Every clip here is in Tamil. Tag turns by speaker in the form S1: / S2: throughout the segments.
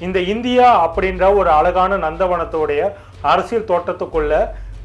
S1: இந்த இந்தியா அப்படின்ற ஒரு அழகான நந்தவனத்தோடைய அரசியல் தோட்டத்துக்குள்ள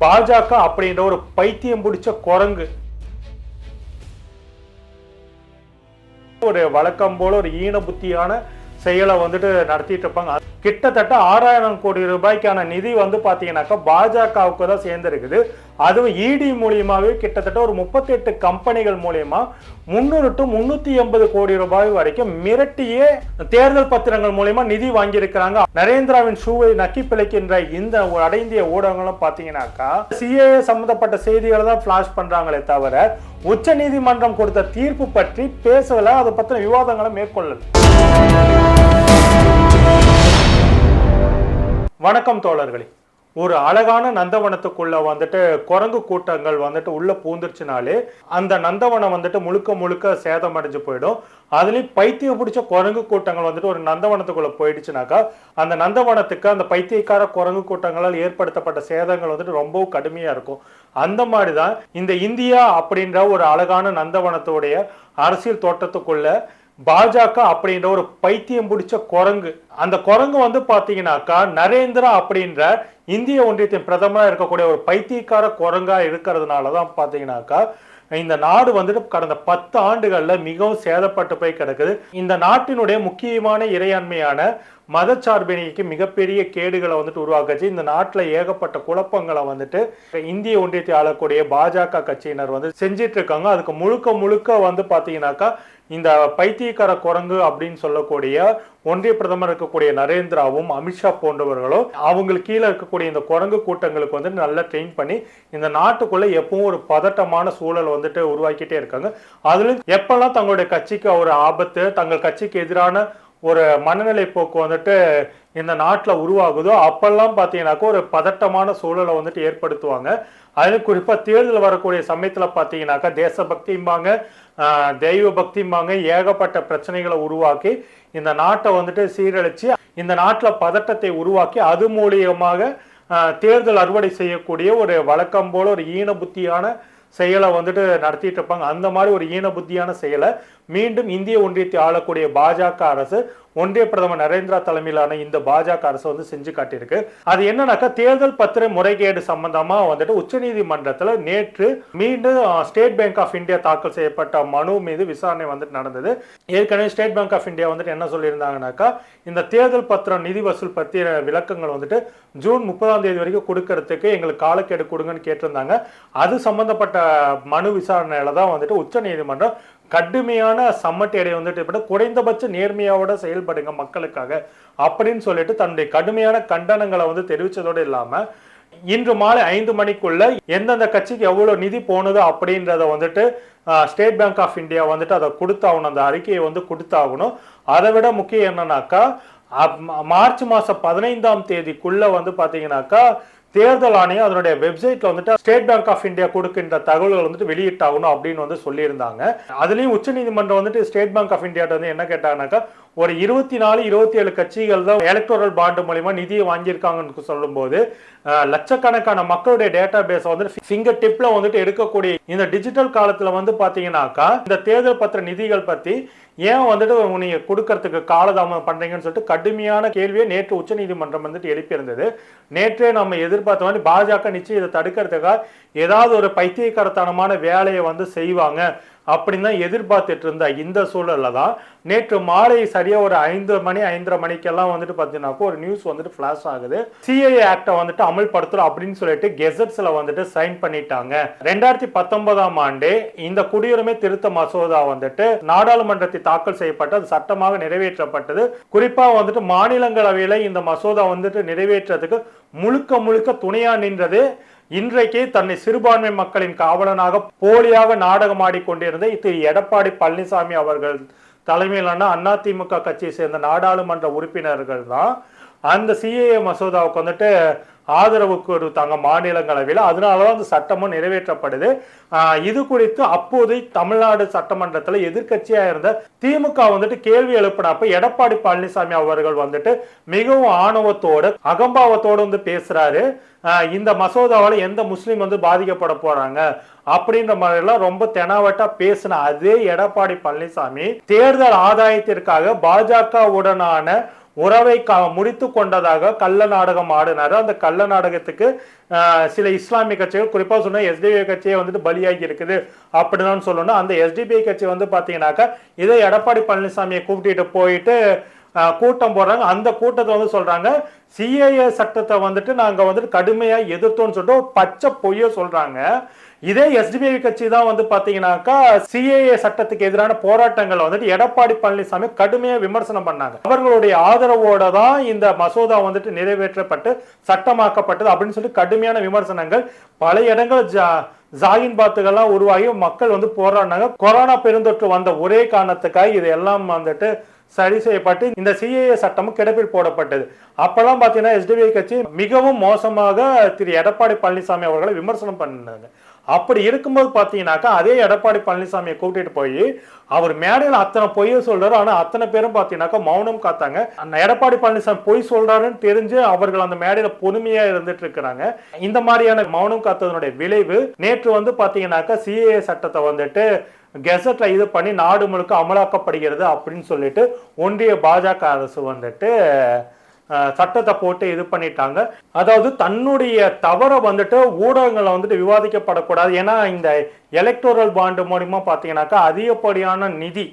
S1: பாஜக அப்படின்ற ஒரு பைத்தியம் பிடிச்ச குரங்கு. ஒரு வழக்கம் போல ஒரு ஈன புத்தியான செயலை வந்துட்டு நடத்திட்டு இருப்பாங்க. கிட்டத்தட்ட ஆறாயிரம் கோடி ரூபாய்க்கான நிதி வந்து பாத்தீங்கன்னாக்கா பாஜகவுக்கு தான் சேர்ந்திருக்குது. அதுவும் இடி மூலியமாவே கிட்டத்தட்ட ஒரு முப்பத்தெட்டு கம்பெனிகள் மூலியமா முந்நூறு டு முன்னூத்தி எண்பது கோடி ரூபாய் வரைக்கும் மிரட்டியே தேர்தல் பத்திரங்கள் மூலியமா நிதி வாங்கியிருக்கிறாங்க. நரேந்திராவின் ஷூவை நக்கி பிழைக்கின்ற இந்த அடைந்திய ஊடகங்களும் பாத்தீங்கன்னாக்கா சிஏ சம்பந்தப்பட்ட செய்திகளை தான் பிளாஷ் பண்றாங்களே தவிர உச்ச நீதிமன்றம் கொடுத்த தீர்ப்பு பற்றி பேசல. அதை பத்தின விவாதங்களை மேற்கொள்ளல. வணக்கம் தோழர்களே. ஒரு அழகான நந்தவனத்துக்குள்ள வந்துட்டு குரங்கு கூட்டங்கள் வந்துட்டு உள்ள பூந்துருச்சுனாலே அந்த நந்தவனம் வந்துட்டு முழுக்க முழுக்க சேதம் அடைஞ்சு போயிடும். அதுலயும் பைத்தியம் பிடிச்ச குரங்கு கூட்டங்கள் வந்துட்டு ஒரு நந்தவனத்துக்குள்ள போயிடுச்சுனாக்கா அந்த நந்தவனத்துக்கு அந்த பைத்தியக்கார குரங்கு கூட்டங்களால் ஏற்படுத்தப்பட்ட சேதங்கள் வந்துட்டு ரொம்பவும் கடுமையா இருக்கும். அந்த மாதிரி தான் இந்த இந்தியா அப்படின்ற ஒரு அழகான நந்தவனத்துடைய அரசியல் தோட்டத்துக்குள்ள பாஜக அப்படின்ற ஒரு பைத்தியம் பிடிச்ச குரங்கு. அந்த குரங்கு வந்து பாத்தீங்கன்னாக்கா நரேந்திரா அப்படின்ற இந்திய ஒன்றியத்தின் பிரதமராக இருக்கக்கூடிய ஒரு பைத்தியக்கார குரங்கா இருக்கிறதுனால தான் பாத்தீங்கன்னாக்கா இந்த நாடு வந்துட்டு கடந்த பத்து ஆண்டுகள்ல மிகவும் சேதப்பட்டு போய் கிடக்குது. இந்த நாட்டினுடைய முக்கியமான இறையாண்மையான மதச்சார்பினைக்கு மிகப்பெரிய கேடுகளை வந்துட்டு உருவாக்குச்சு. இந்த நாட்டில் ஏகப்பட்ட குழப்பங்களை வந்துட்டு இந்திய ஒன்றியத்தை ஆளக்கூடிய பாஜக கட்சியினர் வந்து செஞ்சிட்டு இருக்காங்க அதுக்கு முழுக்க முழுக்க வந்து பார்த்தீங்கன்னாக்கா இந்த பைத்தியக்கார குரங்கு அப்படின்னு சொல்லக்கூடிய ஒன்றிய பிரதமர் இருக்கக்கூடிய நரேந்திராவும் அமித்ஷா போன்றவர்களும் அவங்களுக்கு கீழே இருக்கக்கூடிய இந்த குரங்கு கூட்டங்களுக்கு வந்து நல்லா ட்ரெயின் பண்ணி இந்த நாட்டுக்குள்ள எப்பவும் ஒரு பதட்டமான சூழல் வந்துட்டு உருவாக்கிட்டே இருக்காங்க. அதுலேயும் எப்பெல்லாம் தங்களுடைய கட்சிக்கு ஒரு ஆபத்து தங்கள் கட்சிக்கு எதிரான ஒரு மனநிலை போக்கு வந்துட்டு இந்த நாட்டில் உருவாகுதோ அப்பெல்லாம் பார்த்தீங்கன்னாக்கா ஒரு பதட்டமான சூழலை வந்துட்டு ஏற்படுத்துவாங்க. அதில் குறிப்பாக தேர்தல் வரக்கூடிய சமயத்தில் பார்த்தீங்கன்னாக்கா தேசபக்திம்பாங்க தெய்வ பக்திம்பாங்க ஏகப்பட்ட பிரச்சனைகளை உருவாக்கி இந்த நாட்டை வந்துட்டு சீரழித்து இந்த நாட்டில் பதட்டத்தை உருவாக்கி அது மூலியமாக தேர்தல் அறுவடை செய்யக்கூடிய ஒரு வழக்கம் போல ஒரு ஈன புத்தியான செயலை வந்துட்டு நடத்திட்டு இருப்பாங்க. அந்த மாதிரி ஒரு ஈன புத்தியான செயலை மீண்டும் இந்திய ஒன்றியத்தை ஆளக்கூடிய பாஜக அரசு ஒன்றிய பிரதமர் நரேந்திரா தலைமையிலான இந்த பாஜக அரசு வந்து செஞ்சு காட்டியிருக்கு. அது என்னன்னாக்கா தேர்தல் பத்திர முறைகேடு சம்பந்தமா வந்துட்டு உச்சநீதிமன்றத்தில் நேற்று மீண்டும் ஸ்டேட் பேங்க் ஆஃப் இந்தியா தாக்கல் செய்யப்பட்ட மனு மீது விசாரணை வந்துட்டு நடந்தது. ஏற்கனவே ஸ்டேட் பேங்க் ஆஃப் இந்தியா வந்துட்டு என்ன சொல்லியிருந்தாங்கன்னாக்கா இந்த தேர்தல் பத்திரம் நிதி வசூல் பற்றிய விளக்கங்கள் வந்துட்டு ஜூன் முப்பதாம் தேதி வரைக்கும் கொடுக்கறதுக்கு எங்களுக்கு காலக்கெடு கொடுங்கன்னு கேட்டிருந்தாங்க. அது சம்பந்தப்பட்ட மனு விசாரணையில தான் வந்துட்டு உச்சநீதிமன்றம் கடுமையான சம்மட்டேடை வந்துட்டு இப்படி குறைந்தபட்ச நேர்மையோட செயல்படுங்க மக்களுக்காக அப்படின்னு சொல்லிட்டு தன்னுடைய கடுமையான கண்டனங்களை வந்து தெரிவித்ததோடு இல்லாமல் இன்று மாலை ஐந்து மணிக்குள்ள எந்தெந்த கட்சிக்கு எவ்வளோ நிதி போனது அப்படின்றத வந்துட்டு ஸ்டேட் பேங்க் ஆஃப் இந்தியா வந்துட்டு அதை கொடுத்தாகணும் அந்த அறிக்கையை வந்து கொடுத்தாகணும். அதை விட முக்கியம் என்னன்னாக்கா அப்- மார்ச் மாதம் பதினைந்தாம் தேதிக்குள்ளே வந்து பார்த்தீங்கன்னாக்கா தேர்தல் ஆணையம் அதனுடைய வெப்சைட்ல வந்துட்டு ஸ்டேட் பேங்க் ஆஃப் இந்தியா கொடுக்கின்ற தகவல்கள் வந்துட்டு வெளியிட்டாகணும் அப்படின்னு வந்து சொல்லியிருந்தாங்க. அதுலயும் உச்சநீதிமன்றம் வந்துட்டு ஸ்டேட் பேங்க் ஆஃப் இந்தியாட்ட வந்து என்ன கேட்டாங்கன்னாக்கா ஒரு இருபத்தி நாலு இருபத்தி ஏழு கட்சிகள் தான் எலக்டோரல் பாண்டு மூலிமா நிதியை வாங்கியிருக்காங்கன்னு சொல்லும்போது லட்சக்கணக்கான மக்களுடைய டேட்டா பேஸ் வந்துட்டு ஃபிங்கர் டிப்ல வந்துட்டு எடுக்கக்கூடிய இந்த டிஜிட்டல் காலத்துல வந்து பாத்தீங்கன்னாக்கா இந்த தேர்தல் பத்திர நிதிகள் பத்தி ஏன் வந்துட்டு நீங்க கொடுக்கறதுக்கு காலதாமதம் பண்றீங்கன்னு சொல்லிட்டு கடுமையான கேள்வியை நேற்று உச்சநீதிமன்றம் வந்துட்டு எழுப்பியிருந்தது. நேற்றே நம்ம எதிர்பார்த்த மாதிரி பாஜக நிச்சயம் இதை தடுக்கிறதுக்காக ஏதாவது ஒரு பைத்தியக்காரத்தனமான வேலையை வந்து செய்வாங்க. அப்படின்னு தான் எதிர்பார்த்துட்டு இருந்த இந்த சூழல்ல தான் நேற்று மாலை சரியா ஒரு ஐந்து மணி ஐந்தரை மணிக்கெல்லாம் வந்துட்டு பார்த்தீங்கன்னாக்கா ஒரு நியூஸ் வந்துட்டு ஃபிளாஷ் ஆகுது. சிஐஏ ஆக்டை வந்துட்டு அமல்படுத்துறோம் அப்படின்னு சொல்லிட்டு கெசட்ஸ்ல வந்துட்டு சைன் பண்ணிட்டாங்க. ரெண்டாயிரத்தி பத்தொன்பதாம் ஆண்டு இந்த குடியுரிமை திருத்த மசோதா வந்துட்டு நாடாளுமன்றத்தில் தாக்கல் செய்யப்பட்டு அது சட்டமாக நிறைவேற்றப்பட்டது. குறிப்பா வந்துட்டு மாநிலங்களவையில இந்த மசோதா வந்துட்டு நிறைவேற்றதுக்கு முழுக்க முழுக்க துணையா நின்றது இன்றைக்கு தன்னை சிறுபான்மை மக்களின் காவலனாக போலியாக நாடகமாடி கொண்டிருந்த திரு எடப்பாடி பழனிசாமி அவர்கள் தலைமையிலான அதிமுக கட்சியை சேர்ந்த நாடாளுமன்ற உறுப்பினர்கள் தான் அந்த சிஏஏ மசோதாவுக்கு வந்துட்டு ஆதரவு கொடுத்தாங்க மாநிலங்களவையில் அதனாலதான் அந்த சட்டமும் நிறைவேற்றப்படுது. இது குறித்து அப்போதை தமிழ்நாடு சட்டமன்றத்தில் எதிர்க்கட்சியா இருந்த திமுக வந்துட்டு கேள்வி எழுப்பினப்ப எடப்பாடி பழனிசாமி அவர்கள் வந்துட்டு மிகவும் ஆணவத்தோடு அகம்பாவத்தோடு வந்து பேசுறாரு. ஆஹ் இந்த மசோதாவால எந்த முஸ்லீம் வந்து பாதிக்கப்பட போறாங்க அப்படின்ற மாதிரிலாம் ரொம்ப தெனாவட்டா பேசின அதே எடப்பாடி பழனிசாமி தேர்தல் ஆதாயத்திற்காக பாஜகவுடனான உறவை க முடித்து கொண்டதாக கள்ள நாடகம் ஆடினார். அந்த கள்ள நாடகத்துக்கு சில இஸ்லாமிய கட்சிகள் குறிப்பாக சொன்னால் எஸ்டிபிஐ கட்சியே வந்துட்டு பலியாகி இருக்குது. அப்படின்னு சொல்லணும். அந்த எஸ்டிபிஐ கட்சி வந்து பார்த்தீங்கன்னாக்கா இதை எடப்பாடி பழனிசாமியை கூப்பிட்டுட்டு போயிட்டு கூட்டம் போடுறாங்க. அந்த கூட்டத்தை வந்து சொல்றாங்க சிஏஏ சட்டத்தை வந்துட்டு நாங்கள் வந்துட்டு கடுமையாக எதிர்த்தோம்னு சொல்லிட்டு ஒரு பச்சை பொய்ய சொல்றாங்க. இதே எஸ்டிபிஐ கட்சி தான் வந்து பாத்தீங்கன்னாக்கா சிஏஏ சட்டத்துக்கு எதிரான போராட்டங்கள் வந்துட்டு எடப்பாடி பழனிசாமி கடுமையா விமர்சனம் பண்ணாங்க. அவர்களுடைய ஆதரவோட தான் இந்த மசோதா வந்துட்டு நிறைவேற்றப்பட்டு சட்டமாக்கப்பட்டது அப்படின்னு சொல்லி கடுமையான விமர்சனங்கள் பல இடங்கள் ஜா ஜாகின் பாத்துகள்லாம் உருவாகி மக்கள் வந்து போராடினாங்க. கொரோனா பெருந்தொற்று வந்த ஒரே காரணத்துக்காக இது எல்லாம் வந்துட்டு சரி செய்யப்பட்டு இந்த சிஏஏ சட்டமும் கிடப்பில் போடப்பட்டது. அப்பெல்லாம் பார்த்தீங்கன்னா எஸ்டிபிஐ கட்சி மிகவும் மோசமாக திரு எடப்பாடி பழனிசாமி அவர்களை விமர்சனம் பண்ணாங்க. அப்படி இருக்கும்போது பார்த்தீங்கன்னாக்கா அதே எடப்பாடி பழனிசாமியை கூட்டிட்டு போய் அவர் மேடையில் அத்தனை பொய்ய சொல்றாரு. ஆனால் அத்தனை பேரும் பார்த்தீங்கன்னாக்கா மௌனம் காத்தாங்க. அந்த எடப்பாடி பழனிசாமி பொய் சொல்றாருன்னு தெரிஞ்சு அவர்கள் அந்த மேடையில் பொறுமையா இருந்துட்டு இருக்கிறாங்க. இந்த மாதிரியான மௌனம் காத்ததனுடைய விளைவு நேற்று வந்து பார்த்தீங்கன்னாக்கா சிஏஏ சட்டத்தை வந்துட்டு கெசட்ல இது பண்ணி நாடு முழுக்க அமலாக்கப்படுகிறது அப்படின்னு சொல்லிட்டு ஒன்றிய பாஜக அரசு வந்துட்டு சட்டத்தை போட்டு இது பண்ணிட்டாங்க. அதாவது தன்னுடைய தவறை வந்துட்டு ஊடகங்களை வந்துட்டு விவாதிக்கப்படக்கூடாது. ஏன்னா இந்த எலக்டோரல் பாண்டு மூலிமா பார்த்தீங்கன்னாக்கா அதிகப்படியான நிதி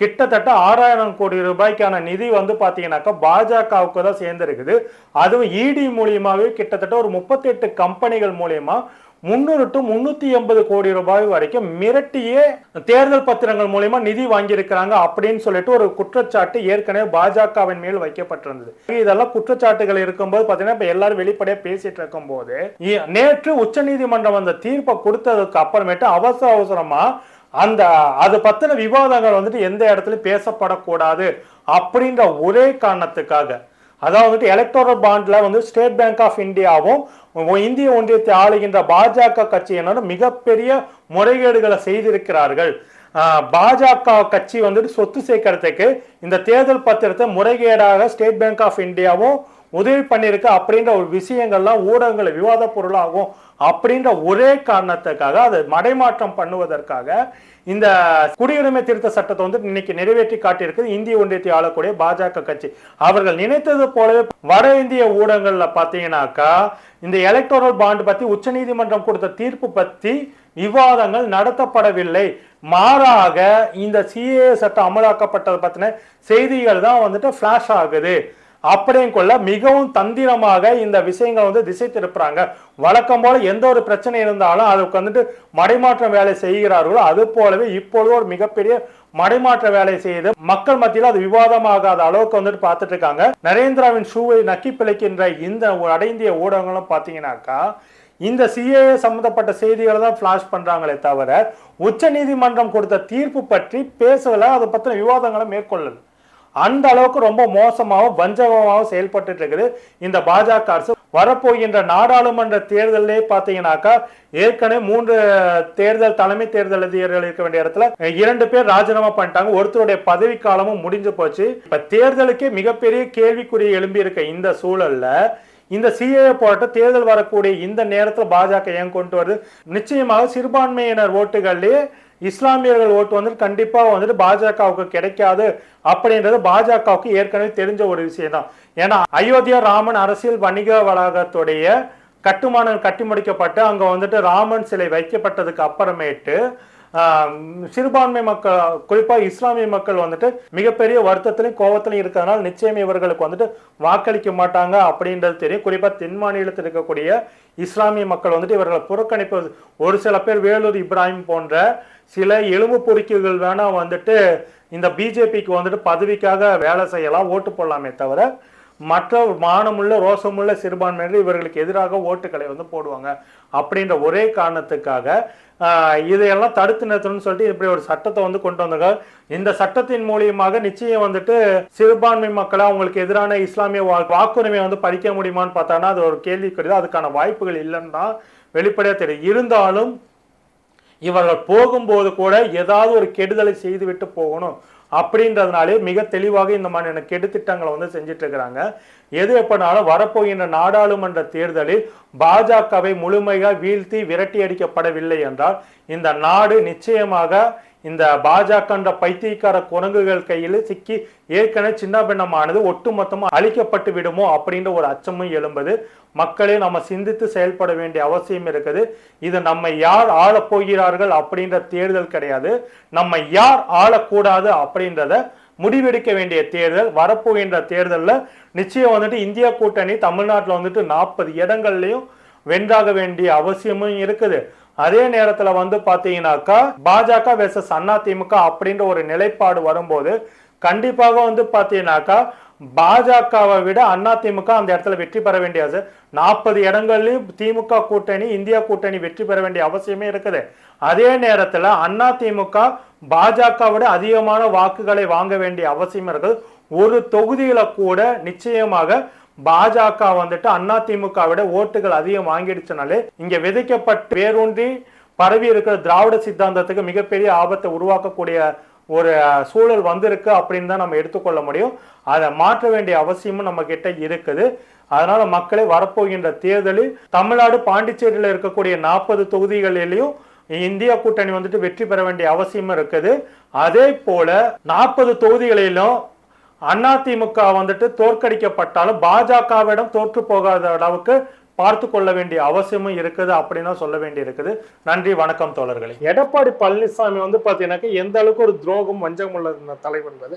S1: கிட்டத்தட்ட ஆறாயிரம் கோடி ரூபாய்க்கான நிதி வந்து பார்த்தீங்கன்னாக்கா பாஜகவுக்கு தான் சேர்ந்திருக்குது. அதுவும் இடி மூலியமாகவே கிட்டத்தட்ட ஒரு முப்பத்தெட்டு கம்பெனிகள் மூலியமாக முந்நூறு டு முன்னூத்தி எண்பது கோடி ரூபாய் வரைக்கும் மிரட்டியே தேர்தல் பத்திரங்கள் மூலயமா நிதி வாங்கியிருக்கிறாங்க அப்படின்னு சொல்லிட்டு ஒரு குற்றச்சாட்டு ஏற்கனவே பாஜகவின் மேல் வைக்கப்பட்டிருந்தது. இதெல்லாம் குற்றச்சாட்டுகள் இருக்கும்போது பாத்தீங்கன்னா இப்போ எல்லாரும் வெளிப்படையா பேசிட்டு இருக்கும்போது நேற்று உச்சநீதிமன்றம் அந்த தீர்ப்பை கொடுத்ததுக்கு அப்புறமேட்டு அவசர அவசரமா அந்த அது பத்தின விவாதங்கள் வந்துட்டு எந்த இடத்துலயும் பேசப்படக்கூடாது அப்படின்ற ஒரே காரணத்துக்காக அதாவது எலக்டோரல் பாண்டில் வந்து ஸ்டேட் பேங்க் ஆஃப் இந்தியாவும் இந்திய ஒன்றியத்தை ஆளுகின்ற பாஜக கட்சியினரும் மிகப்பெரிய முறைகேடுகளை செய்திருக்கிறார்கள். பாஜக கட்சி வந்துட்டு சொத்து சேர்க்கறதுக்கு இந்த தேர்தல் பத்திரத்தை முறைகேடாக ஸ்டேட் பேங்க் ஆஃப் இந்தியாவும் உதவி பண்ணியிருக்கு அப்படின்ற ஒரு விஷயங்கள்லாம் ஊடகங்களை விவாத பொருளாகும் அப்படின்ற ஒரே காரணத்துக்காக அது மடைமாற்றம் பண்ணுவதற்காக இந்த குடியுரிமை திருத்த சட்டத்தை வந்து இன்னைக்கு நிறைவேற்றி காட்டியிருக்கு. இந்திய ஒன்றியத்தை ஆளக்கூடிய பாஜக கட்சி. அவர்கள் நினைத்தது போலவே வட இந்திய ஊடகங்கள்ல பாத்தீங்கன்னாக்கா இந்த எலக்டோரல் பாண்ட் பத்தி உச்சநீதிமன்றம் கொடுத்த தீர்ப்பு பத்தி விவாதங்கள் நடத்தப்படவில்லை. மாறாக இந்த சிஏ சட்டம் அமலாக்கப்பட்டது பத்தின செய்திகள் தான் வந்துட்டு ஃப்ளாஷ் ஆகுது. அப்படியும் கொள்ள மிகவும் தந்திரமாக இந்த விஷயங்களை வந்து திசை திருப்புறாங்க வழக்கம் போல எந்த ஒரு பிரச்சனை இருந்தாலும் அதுக்கு வந்துட்டு மடைமாற்றம் வேலை செய்கிறார்களோ அது போலவே இப்பொழுது ஒரு மிகப்பெரிய மடைமாற்ற வேலை செய்து மக்கள் மத்தியில் அது விவாதமாகாத அளவுக்கு வந்துட்டு பார்த்துட்டு இருக்காங்க நரேந்திராவின் ஷூவை நக்கி பிழைக்கின்ற இந்த அடைந்திய ஊடகங்களும் பார்த்தீங்கன்னாக்கா இந்த சிஏ சம்பந்தப்பட்ட செய்திகளை தான் ஃபிளாஷ் பண்றாங்களே தவிர உச்சநீதிமன்றம் கொடுத்த தீர்ப்பு பற்றி பேசல அதை பற்றின விவாதங்களை மேற்கொள்ளல. அந்த அளவுக்கு ரொம்ப மோசமாகவும் வஞ்சகமாகவும் செயல்பட்டு இருக்குது. இந்த பாஜக அரசு வரப்போகின்ற நாடாளுமன்ற தேர்தலே பார்த்தீங்கன்னாக்கா ஏற்கனவே மூன்று தேர்தல் தலைமை தேர்தல் அதிகாரிகள் இருக்க வேண்டிய இடத்துல இரண்டு பேர் ராஜினாமா பண்ணிட்டாங்க. ஒருத்தருடைய பதவி காலமும் முடிஞ்சு போச்சு. இப்ப தேர்தலுக்கே மிகப்பெரிய கேள்விக்குறி எழும்பி இருக்க இந்த சூழல்ல இந்த சிஏ போராட்டம் தேர்தல் வரக்கூடிய இந்த நேரத்தில் பாஜக ஏன் கொண்டு வருது? நிச்சயமாக சிறுபான்மையினர் ஓட்டுகள்லேயே இஸ்லாமியர்கள் ஓட்டு வந்துட்டு கண்டிப்பாக வந்துட்டு பாஜகவுக்கு கிடைக்காது அப்படின்றது பாஜகவுக்கு ஏற்கனவே தெரிஞ்ச ஒரு விஷயம் தான் ஏன்னா அயோத்தியா ராமன் அரசியல் வணிக வளாகத்துடைய கட்டுமானம் கட்டி முடிக்கப்பட்டு அங்கே வந்துட்டு ராமன் சிலை வைக்கப்பட்டதுக்கு அப்புறமேட்டு சிறுபான்மை மக்கள் குறிப்பாக இஸ்லாமிய மக்கள் வந்துட்டு மிகப்பெரிய வருத்தத்திலையும் கோபத்திலையும் இருக்கிறதுனால நிச்சயம் இவர்களுக்கு வந்துட்டு வாக்களிக்க மாட்டாங்க அப்படின்றது தெரியும். குறிப்பாக தென் மாநிலத்தில் இருக்கக்கூடிய இஸ்லாமிய மக்கள் வந்துட்டு இவர்களை புறக்கணிப்பது ஒரு சில பேர் வேலூர் இப்ராஹிம் போன்ற சில எலும்பு பொறுக்கிகள் வேணால் வந்துட்டு இந்த பிஜேபிக்கு வந்துட்டு பதவிக்காக வேலை செய்யலாம் ஓட்டு போடலாமே தவிர மற்ற மானமுள்ள ரோசமுள்ள சிறுபான்மையினர் இவர்களுக்கு எதிராக ஓட்டுகளை வந்து போடுவாங்க. அப்படின்ற ஒரே காரணத்துக்காக ஆஹ், இதையெல்லாம் தடுத்து நிறுத்தணும்னு சொல்லிட்டு இப்படி ஒரு சட்டத்தை வந்து கொண்டு வந்தாங்க இந்த சட்டத்தின் மூலியமாக நிச்சயம் வந்துட்டு சிறுபான்மை மக்களை அவங்களுக்கு எதிரான இஸ்லாமிய வாக்குரிமையை வந்து பறிக்க முடியுமான்னு பார்த்தாங்கன்னா அது ஒரு கேள்விக்குரியது அதுக்கான வாய்ப்புகள் இல்லைன்னு தான் வெளிப்படையாக தெரியும். இருந்தாலும் இவர்கள் போகும்போது கூட ஏதாவது ஒரு கெடுதலை செய்துவிட்டு போகணும். அப்படின்றதுனாலே மிக தெளிவாக இந்த மாதிரியான கெடுத்திட்டங்களை வந்து செஞ்சுட்டு இருக்கிறாங்க எது எப்படினாலும் வரப்போகின்ற நாடாளுமன்ற தேர்தலில் பாஜகவை முழுமையாக வீழ்த்தி விரட்டி அடிக்கப்படவில்லை என்றால் இந்த நாடு நிச்சயமாக இந்த பாஜகன்ற பைத்தியக்கார குரங்குகள் கையில் சிக்கி ஏற்கனவே சின்ன பின்னமானது ஒட்டுமொத்தமாக அழிக்கப்பட்டு விடுமோ அப்படின்ற ஒரு அச்சமும் எழும்புது. மக்களே நம்ம சிந்தித்து செயல்பட வேண்டிய அவசியம் இருக்குது. இது நம்ம யார் ஆளப்போகிறார்கள் அப்படின்ற தேர்தல் கிடையாது. நம்ம யார் ஆளக்கூடாது அப்படின்றத முடிவெடுக்க வேண்டிய தேர்தல் வரப்போகின்ற தேர்தலில் நிச்சயம் வந்துட்டு இந்தியா கூட்டணி தமிழ்நாட்டில் வந்துட்டு நாற்பது இடங்கள்லையும் வென்றாக வேண்டிய அவசியமும் இருக்குது. அதே நேரத்துல வந்து பாத்தீங்கன்னாக்கா பாஜக வெர்சஸ் அதிமுக அப்படின்ற ஒரு நிலைப்பாடு வரும்போது கண்டிப்பாக வந்து பாத்தீங்கன்னாக்கா பாஜகவை விட அதிமுக அந்த இடத்துல வெற்றி பெற வேண்டியது நாற்பது இடங்கள்லையும் திமுக கூட்டணி இந்தியா கூட்டணி வெற்றி பெற வேண்டிய அவசியமே இருக்குது. அதே நேரத்தில் அதிமுக பாஜக விட அதிகமான வாக்குகளை வாங்க வேண்டிய அவசியம் இருக்குது. ஒரு தொகுதியில கூட நிச்சயமாக பாஜக வந்துட்டு அதிமுக விட ஓட்டுகள் அதிகம் வாங்கிடுச்சுனாலே இங்க விதைக்கப்பட்டு வேரூன்றி பரவி இருக்கிற திராவிட சித்தாந்தத்துக்கு மிகப்பெரிய ஆபத்தை உருவாக்கக்கூடிய ஒரு சூழல் வந்திருக்கு அப்படின்னு தான் நம்ம எடுத்துக்கொள்ள முடியும். அதை மாற்ற வேண்டிய அவசியமும் நம்ம கிட்ட இருக்குது. அதனால மக்களை வரப்போகின்ற தேர்தலில் தமிழ்நாடு பாண்டிச்சேரியில் இருக்கக்கூடிய நாற்பது தொகுதிகளிலையும் இந்திய கூட்டணி வந்துட்டு வெற்றி பெற வேண்டிய அவசியமும் இருக்குது. அதே போல நாற்பது தொகுதிகளிலும் அதிமுக வந்துட்டு தோற்கடிக்கப்பட்டாலும் பாஜகவிடம் தோற்று போகாத அளவுக்கு பார்த்து கொள்ள வேண்டிய அவசியமும் இருக்குது அப்படின்னு சொல்ல வேண்டி இருக்குது நன்றி வணக்கம் தோழர்களே. எடப்பாடி பழனிசாமி வந்து பாத்தீங்கன்னாக்க எந்த அளவுக்கு ஒரு துரோகம் வஞ்சகம் உள்ள தலைவர் என்பது